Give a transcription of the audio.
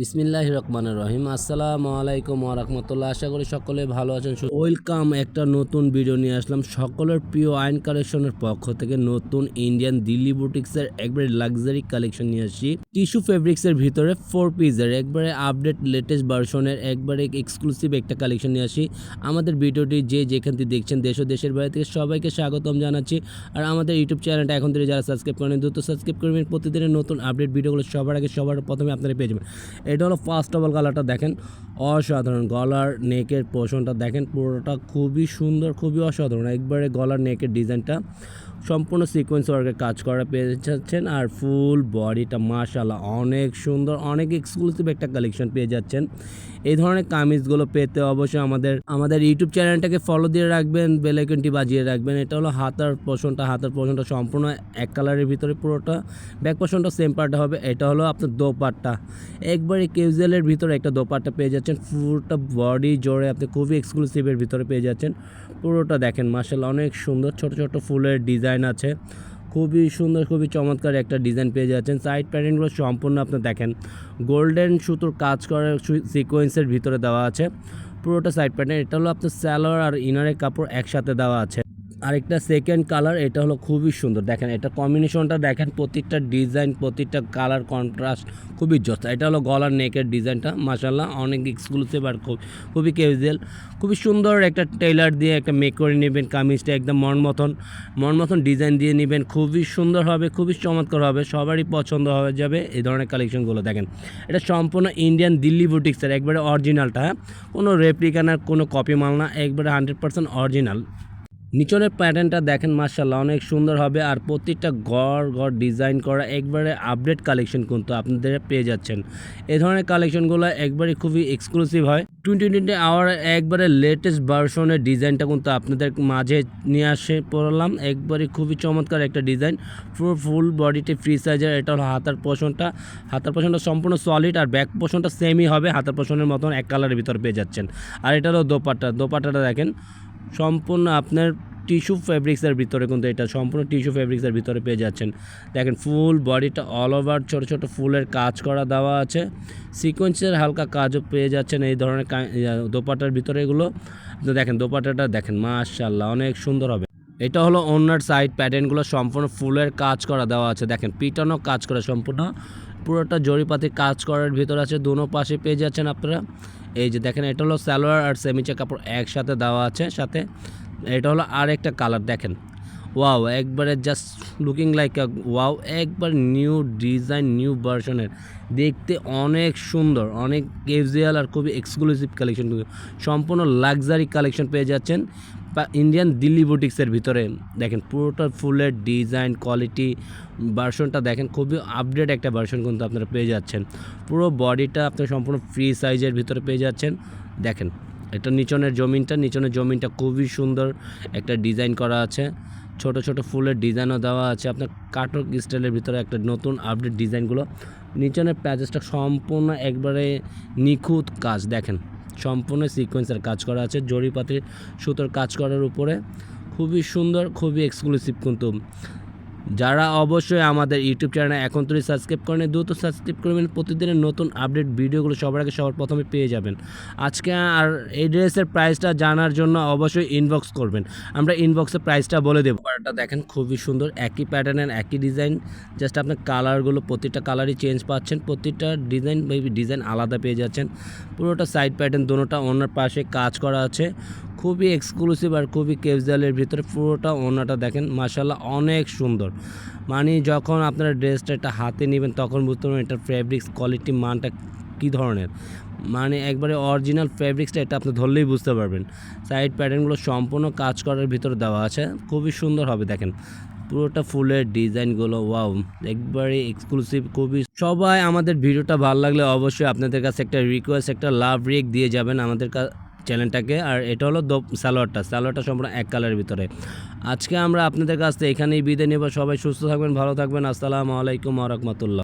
বিসমিল্লাহ রহমান রহিম। আসসালামু আলাইকুম ওরহমতুল্লাহ আশা করি সকলে ভালো আছেন ওয়েলকাম একটা নতুন ভিডিও নিয়ে আসলাম। সকলের প্রিয় আইন কালেকশনের পক্ষ থেকে নতুন ইন্ডিয়ান দিল্লি বুটিক্সের একবারে লাক্সারি কালেকশন নিয়ে আসছি। টিস্যু ফেব্রিক্সের ভিতরে ফোর পিসের একবারে আপডেট লেটেস্ট ভার্সনের একবারে এক্সক্লুসিভ একটা কালেকশন নিয়ে আসি আমাদের ভিডিওটি যে যেখান থেকে দেখছেন দেশ ও দেশের বাইরে থেকে সবাইকে স্বাগতম জানাচ্ছি। আর আমাদের ইউটিউব চ্যানেলটা এখন থেকে যারা সাবস্ক্রাইব করেন দ্রুত সাবস্ক্রাইব করবেন। প্রতিদিনের নতুন আপডেট ভিডিওগুলো সবার আগে সবার প্রথমে আপনারা পেয়ে যাবেন। এটা হলো ফার্স্ট অফ অল কালারটা দেখেন, অসাধারণ। গলার নেকের পোর্শনটা দেখেন, পুরোটা খুবই সুন্দর, খুবই অসাধারণ। একবারে গলার নেকের ডিজাইনটা সম্পূর্ণ সিকোয়েন্স ওয়ার্কের কাজ করা পেয়ে যাচ্ছেন আর ফুল বডিটা মাশাল্লাহ অনেক সুন্দর, অনেক এক্সক্লুসিভ একটা কালেকশন পেয়ে যাচ্ছেন। এই ধরনের কামিজগুলো পেতে অবশ্যই আমাদের আমাদের ইউটিউব চ্যানেলটাকে ফলো দিয়ে রাখবেন বেলাইকনটি বাজিয়ে রাখবেন। এটা হলো হাতার পোষণটা হাতার পোষণটা সম্পূর্ণ এক কালারের ভিতরে পুরোটা ব্যাক পোষণটা সেম পার্টে হবে। এটা হলো আপনার দোপাট্টা। একবারে কেজুয়ালের ভিতরে একটা দোপাট্টা পেয়ে যাচ্ছেন। পুরোটা বডি জোরে আপনি খুবই এক্সক্লুসিভের ভিতরে পেয়ে যাচ্ছেন। পুরোটা দেখেন মার্শাল্লাহ অনেক সুন্দর, ছোট ছোট ফুলের ডিজাইন আছে। খুবই সুন্দর, খুবই চমৎকার একটা ডিজাইন পেয়ে যাচ্ছেন। সাইড প্যাটার্নগুলো সম্পূর্ণ আপনি দেখেন। গোল্ডেন সুতোর কাজ করার সিকোয়েন্সের ভিতরে দেওয়া আছে। পুরোটা সাইড প্যাটার্ন এটা হলো আপনার স্যালোয়ার আর ইনারের কাপড় একসাথে দেওয়া আছে। আরেকটা সেকেন্ড কালার এটা হলো খুবই সুন্দর। দেখেন, এটা কম্বিনেশনটা দেখেন, প্রত্যেকটা ডিজাইন প্রত্যেকটা কালার কন্ট্রাস্ট খুবই জোস এটা হলো গলার নেকের ডিজাইনটা মাসাল্লাহ অনেক এক্সক্লুসিভ আর খুব, খুবই ক্যাজুয়াল খুবই সুন্দর একটা টেইলার দিয়ে একটা মেক করে নেবেন, কামিজটা একদম মন মতন মন মতন ডিজাইন দিয়ে নেবেন। খুবই সুন্দর হবে, খুবই চমৎকার হবে, সবারই পছন্দ হয়ে যাবে এই ধরনের কালেকশনগুলো দেখেন, এটা সম্পূর্ণ ইন্ডিয়ান দিল্লি বুটিক্সের একবারে অরিজিনালটা হ্যাঁ? কোনো রেপ্লিকানার কোনো কপি মাল না, একবারে হান্ড্রেড পার্সেন্ট অরিজিনাল নিচনের প্যাটার্নটা দেখেন মার্শাল্লাহ অনেক সুন্দর হবে। আর প্রত্যেকটা গড় গড় ডিজাইন করা একবারে আপডেট কালেকশন কিন্তু আপনাদের পেয়ে যাচ্ছেন। এ ধরনের কালেকশনগুলো একবারে খুবই এক্সক্লুসিভ হয়। টোয়েন্টি টোয়েন্টি আওয়ার একবারে লেটেস্ট ভার্সনের ডিজাইনটা কিন্তু আপনাদের মাঝে নিয়ে আসে পড়লাম। একবারে খুবই চমৎকার একটা ডিজাইন পুরো ফুল বডিটি ফ্রি সাইজের এটা হলো হাতার পোষণটা হাতার পোষণটা সম্পূর্ণ সলিড আর ব্যাক পোষণটা সেমই হবে। হাতার পোষণের মতন এক কালারের ভিতর পেয়ে যাচ্ছেন। আর এটা হলো দোপাট্টা। দোপাট্টাটা দেখেন, সম্পূর্ণ আপনার টিস্যু ফ্যাব্রিক্সের ভিতরে কিন্তু এটা সম্পূর্ণ টিস্যু ফ্যাব্রিক্সের ভিতরে পেয়ে যাচ্ছেন। দেখেন, ফুল বডিটা অল ওভার ছোটো ছোটো ফুলের কাজ করা দেওয়া আছে। সিকোয়েন্সের হালকা কাজও পেয়ে যাচ্ছেন এই ধরনের দোপাটার ভিতরে এগুলো। দেখেন, দোপাটাটা দেখেন মাশাল্লাহ অনেক সুন্দর হবে। এটা হলো অন্যার সাইড প্যাটার্নগুলো সম্পূর্ণ ফুলের কাজ করা দেওয়া আছে। দেখেন, পিটানো কাজ করা সম্পূর্ণ। পুরোটা জরিপাতির কাজ করার ভিতরে আছে, দুনো পাশে পেয়ে যাচ্ছেন আপনারা। এই যে দেখেন, এটা হলো সালোয়ার আর সেমিচা কাপড় একসাথে দেওয়া আছে, সাথে। এটা হলো আর একটা কালার, দেখেন। ওয়াও, একবারে জাস্ট লুকিং লাইক ওয়াও, একবার নিউ ডিজাইন নিউ ভার্সনের দেখতে অনেক সুন্দর, অনেক ক্যাজুয়াল আর খুবই এক্সক্লুসিভ কালেকশন সম্পূর্ণ লাক্সারি কালেকশন পেয়ে যাচ্ছেন। ইন্ডিয়ান দিল্লি বুটিক্সের ভিতরে। দেখেন, পুরোটা ফুলের ডিজাইন কোয়ালিটি ভার্সনটা দেখেন, খুবই আপডেট একটা ভার্সন কিন্তু আপনারা পেয়ে যাচ্ছেন। পুরো বডিটা আপনার সম্পূর্ণ ফ্রি সাইজের ভিতরে পেয়ে যাচ্ছেন। দেখেন এটা নিচনের জমিনটা নিচনের জমিনটা খুবই সুন্দর একটা ডিজাইন করা আছে। ছোট ছোট ফুলের ডিজাইনও দেওয়া আছে। আপনার কাটক স্টাইলের ভিতরে একটা নতুন আপডেট ডিজাইনগুলো। নিচনের প্যাচেসটা সম্পূর্ণ একবারে নিখুঁত কাজ, দেখেন। সম্পূর্ণ সিকোয়েন্সের কাজ করা আছে, জরিপাতির সুতোর কাজ করার উপরে। খুবই সুন্দর, খুবই এক্সক্লুসিভ কিন্তু যারা অবশ্যই আমাদের ইউটিউব চ্যানেলে এখন তুই সাবস্ক্রাইব করেন, দ্রুত সাবস্ক্রাইব করবেন প্রতিদিনের নতুন আপডেট ভিডিওগুলো সবার আগে সবার প্রথমে পেয়ে যাবেন। আজকে আর এই ড্রেসের প্রাইসটা জানার জন্য অবশ্যই ইনবক্স করবেন। আমরা ইনবক্সে প্রাইসটা বলে দেবো। এটা দেখেন খুবই সুন্দর, একই প্যাটার্নের একই ডিজাইন জাস্ট আপনার কালারগুলো প্রতিটা কালারই চেঞ্জ পাচ্ছেন। প্রতিটা ডিজাইন ডিজাইন আলাদা পেয়ে যাচ্ছেন। পুরোটা সাইড প্যাটার্ন দুটোটা ওনার পাশে কাজ করা আছে। খুবই এক্সক্লুসিভ আর খুবই ক্যাজুয়ালের ভিতরে পুরোটা ওনাটা দেখেন মাসাল্লাহ অনেক সুন্দর। মানে যখন আপনারা ড্রেসটা একটা হাতে নেবেন, তখন বুঝতে পারবেন এটার ফ্যাব্রিক্স কোয়ালিটি মানটা কী ধরনের। মানে একবারে অরিজিনাল ফ্যাব্রিক্সটা এটা আপনি ধরলেই বুঝতে পারবেন। সাইড প্যাটার্নগুলো সম্পূর্ণ কাজ করার ভিতরে দেওয়া আছে, খুবই সুন্দর হবে দেখেন। পুরোটা ফুলের ডিজাইনগুলো ওয়াও একবারে এক্সক্লুসিভ খুবই সবাই আমাদের ভিডিওটা ভালো লাগলে অবশ্যই আপনাদের কাছে একটা রিকোয়েস্ট একটা লাভ রেক দিয়ে যাবেন আমাদের কা- চ্যানেলটাকে, আর এটা হলো সালোয়ারটা। সালোয়ারটা সম্পূর্ণ এক কালারের ভিতরে। আজকে আমরা আপনাদের কাছ থেকে এখানেই বিদায় নেব। সবাই সুস্থ থাকবেন, ভালো থাকবেন। আসসালামু আলাইকুম রহমতুল্লাহ।